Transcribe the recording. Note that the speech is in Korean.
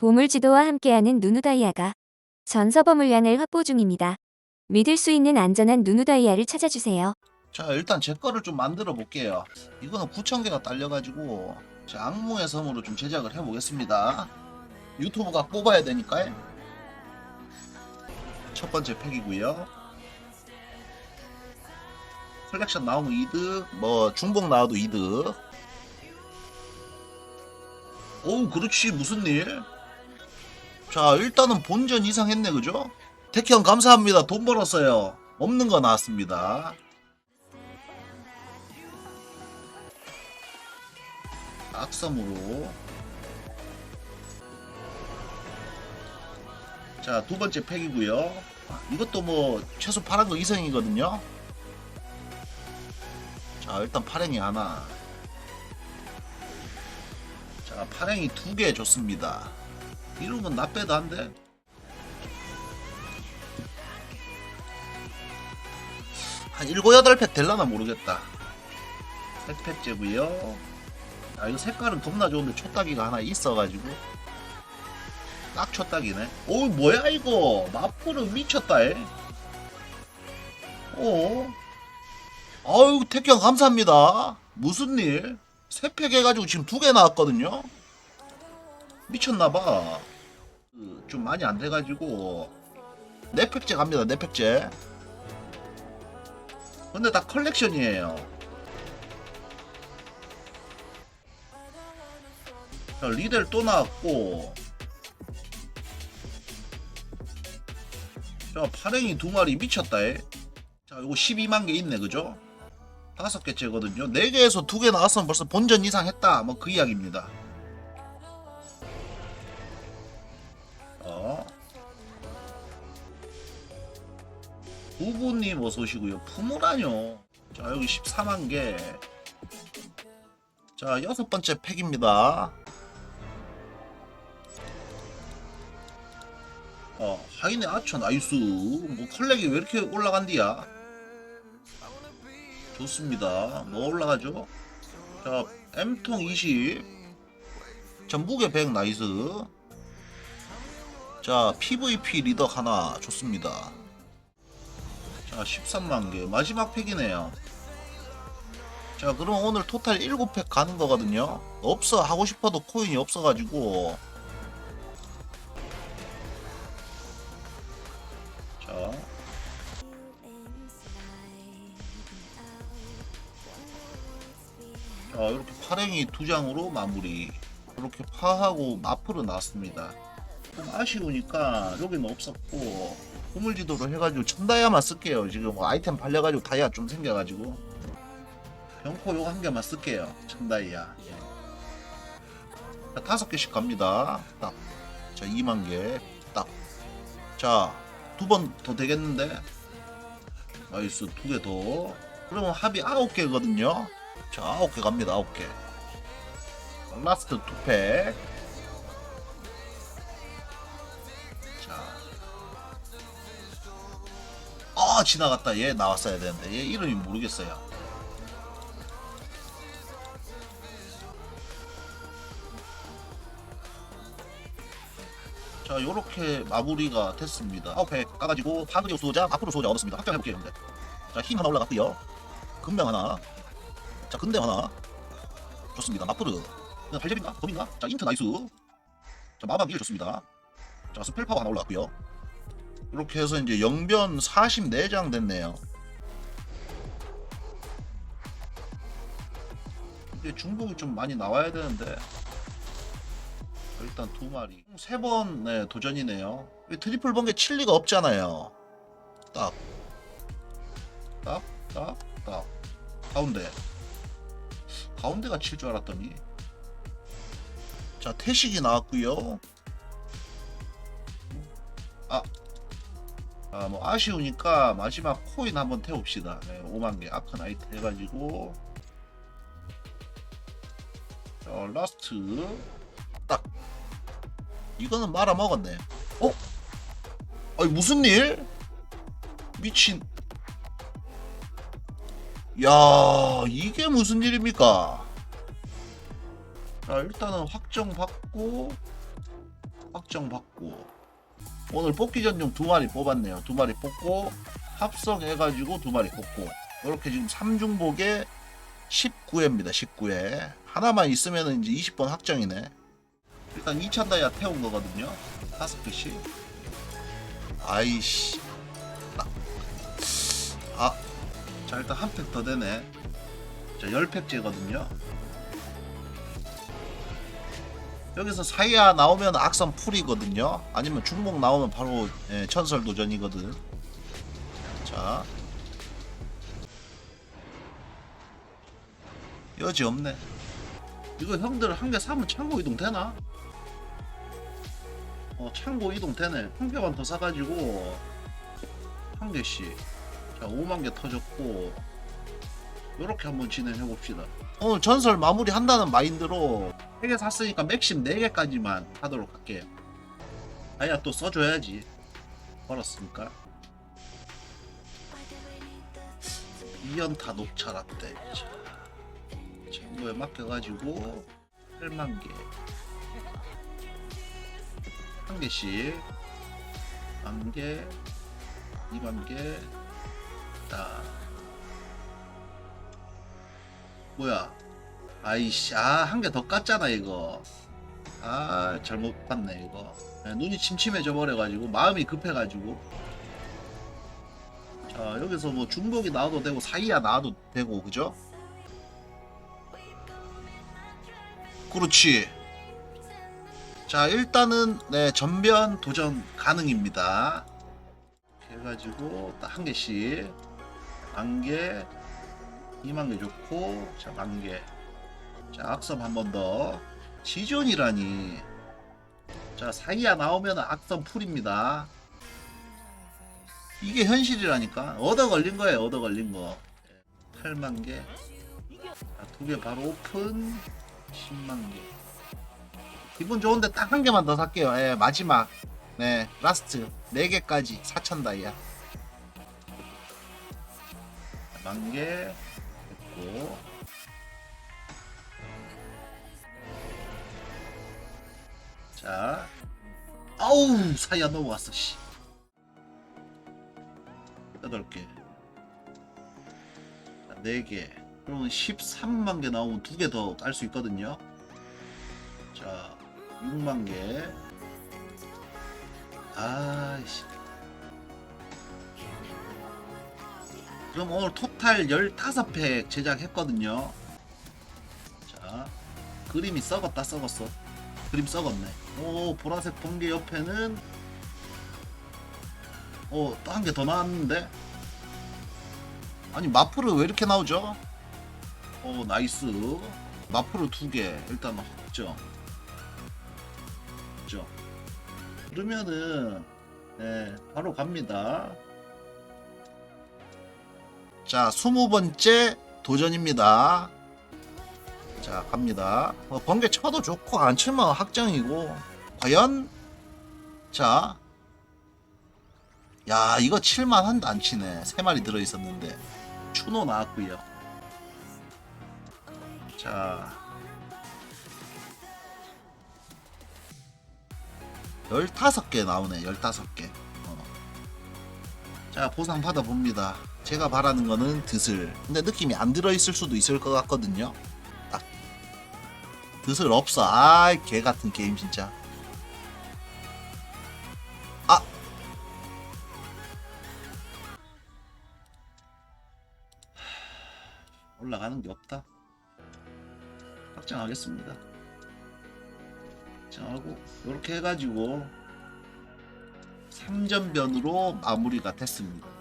보물 지도와 함께하는 누누다이아가 전서버 물량을 확보 중입니다. 믿을 수 있는 안전한 누누다이아를 찾아주세요. 자 일단 제 거를 좀 만들어 볼게요 이거는 9,000개가 딸려가지고 자, 악몽의 섬으로 좀 제작을 해보겠습니다 유튜브가 뽑아야 되니까 첫 번째 팩이고요 컬렉션 나오면 이득 뭐 중복 나와도 이득 어우 그렇지 무슨 일? 자 일단은 본전 이상 했네 그죠? 택형 감사합니다. 돈 벌었어요. 없는 거 나왔습니다. 악섬으로. 자 두 번째 팩이고요. 이것도 뭐 최소 파란 거 이상이거든요. 자 일단 파랭이 하나. 자 파랭이 두개 좋습니다 이러면 나 빼도 한데 한 일곱 여덟 팩 될라나 모르겠다. 팩팩제고요. 아 이거 색깔은 겁나 좋은데 촛다기가 하나 있어가지고. 딱 촛다기네. 오 뭐야 이거? 마포르 미쳤다 에? 어? 아유 택경 감사합니다. 무슨 일? 세팩 해가지고 지금 두 개 나왔거든요? 미쳤나봐. 그, 좀 많이 안 돼가지고. 네 팩제 갑니다 네 팩제. 근데 다 컬렉션이에요. 자, 리델 또 나왔고. 자 파랭이 두 마리 미쳤다 에. 자 이거 12만 개 있네 그죠? 다섯 개째거든요. 4개에서 두개 나왔으면 벌써 본전 이상 했다 뭐 그 이야기입니다 부부님 어서 오시고요 푸무라뇨 자 여기 14만 개 자 여섯 번째 팩입니다 어, 하이네 아처 나이스. 뭐 컬렉이 왜 이렇게 올라간디야? 좋습니다. 뭐 올라가죠? 자, M통 20. 자, 무게 100 나이스. 자, PVP 리더 하나 좋습니다. 자, 13만 개. 마지막 팩이네요. 자, 그럼 오늘 토탈 7팩 가는 거거든요. 없어. 하고 싶어도 코인이 없어가지고. 자. 자, 이렇게 파랭이 두 장으로 마무리. 이렇게 파하고 마프로 나왔습니다. 좀 아쉬우니까 여기는 없었고 보물지도로 해가지고 천다이아만 쓸게요. 지금 뭐 아이템 팔려가지고 다이아 좀 생겨가지고 병코 요거 한 개만 쓸게요. 천다이아. 예. 자, 다섯 개씩 갑니다. 딱. 자, 2만 개. 딱. 자, 두 번 더 되겠는데? 나이스, 두 개 더. 그러면 합이 아홉 개거든요. 자, 아홉 개 갑니다, 아홉 개. 라스트 두 팩. 아, 지나갔다. 얘 나왔어야 되는데. 얘 이름이 모르겠어요. 자, 요렇게 마무리가 됐습니다. 아웃팩 까가지고 파그리오 수호자, 앞으로 수호자 얻었습니다. 확정해볼게요, 근데. 자, 힘 하나 올라갔고요 금명 하나. 자, 근대 하나. 좋습니다. 마프르. 발제인가? 검인가? 자, 인트 나이스. 자, 마방 1 좋습니다. 자, 스펠 파워 하나 올라갔고요 이렇게 해서 이제 영변 44장 됐네요. 이게 중복이 좀 많이 나와야 되는데 일단 두 마리. 세번 네, 도전이네요. 이 트리플 번개 칠 리가 없잖아요. 딱. 딱, 딱, 딱. 가운데. 가운데가 칠 줄 알았더니. 자 태식이 나왔고요 아, 뭐 아쉬우니까 마지막 코인 한번 태웁시다. 네, 5만 개 아크나이트 해가지고 자, 라스트 딱 이거는 말아 먹었네. 어? 아니 무슨 일? 미친. 야 이게 무슨 일입니까? 자 일단은 확정 받고 확정 받고 오늘 뽑기 전용 두 마리 뽑았네요. 두 마리 뽑고 합성해가지고 두 마리 뽑고 이렇게 지금 3중복에 19회입니다. 19회 하나만 있으면 이제 20번 확정이네. 일단 2천 다이아 태운 거거든요. 다섯 개씩. 아이씨. 아, 자 일단 한 팩 더 되네. 자 10팩째거든요. 여기서 사이아 나오면 악선 풀이거든요. 아니면 중복 나오면 바로 예, 천설 도전이거든. 자. 여지 없네. 이거 형들 한 개 사면 창고 이동 되나? 어, 창고 이동 되네. 한 개만 더 사가지고 한 개씩. 자, 5만 개 터졌고 요렇게 한번 진행해 봅시다. 오늘 전설 마무리 한다는 마인드로 3개 샀으니까 맥심 4개까지만 하도록 할게요. 아야 또 써줘야지. 벌었으니까. 이연타 녹차 라떼. 자, 창고에 맡겨가지고 8만 개. 한 개씩. 만 개. 2만 개. 자. 뭐야? 아이씨, 아, 한 개 더 깠잖아, 이거. 아, 잘못 봤네, 이거. 네, 눈이 침침해져 버려가지고, 마음이 급해가지고. 자, 여기서 뭐 중복이 나와도 되고, 사이야 나와도 되고, 그죠? 그렇지. 자, 일단은, 네, 전변 도전 가능입니다. 해가지고, 딱 한 개씩. 한 개, 2만 개 좋고, 자, 만 개. 자, 악섬 한번 더. 지존이라니. 자, 사이야 나오면 악섬 풀입니다. 이게 현실이라니까. 얻어 걸린 거예요, 얻어 걸린 거. 8만 개. 자, 두개 바로 오픈. 10만 개. 기분 좋은데 딱 한 개만 더 살게요. 예, 마지막. 네, 라스트. 4개까지 4천 다이아. 만 개. 됐고. 자. 아우, 사이야 넘어왔어, 씨. 8개. 4개. 그러면 13만 개 나오면 두 개 더 깔 수 있거든요. 자, 6만 개. 아이씨. 그럼 오늘 토탈 15팩 제작했거든요. 자, 그림이 썩었다, 썩었어. 그림 썩었네. 오, 보라색 번개 옆에는 어, 또한 개 더 나왔는데? 아니, 마프를 왜 이렇게 나오죠? 어, 나이스. 마프를 두 개. 일단 확정. 확정. 그러면은, 네, 바로 갑니다. 자, 20번째 도전입니다. 자, 갑니다. 어, 번개 쳐도 좋고, 안 치면 확정이고. 과연, 자, 야, 이거 칠만 한도 안 치네. 세 마리 들어 있었는데. 추노 나왔고요 자. 15개 나오네, 15개. 어. 자, 보상 받아 봅니다. 제가 바라는 거는 드슬. 근데 느낌이 안 들어있을 수도 있을 것 같거든요. 딱. 드슬 없어. 아, 개 같은 게임 진짜. 아! 올라가는 게 없다. 확정하겠습니다. 확정하고 이렇게 해가지고 3전변으로 마무리가 됐습니다.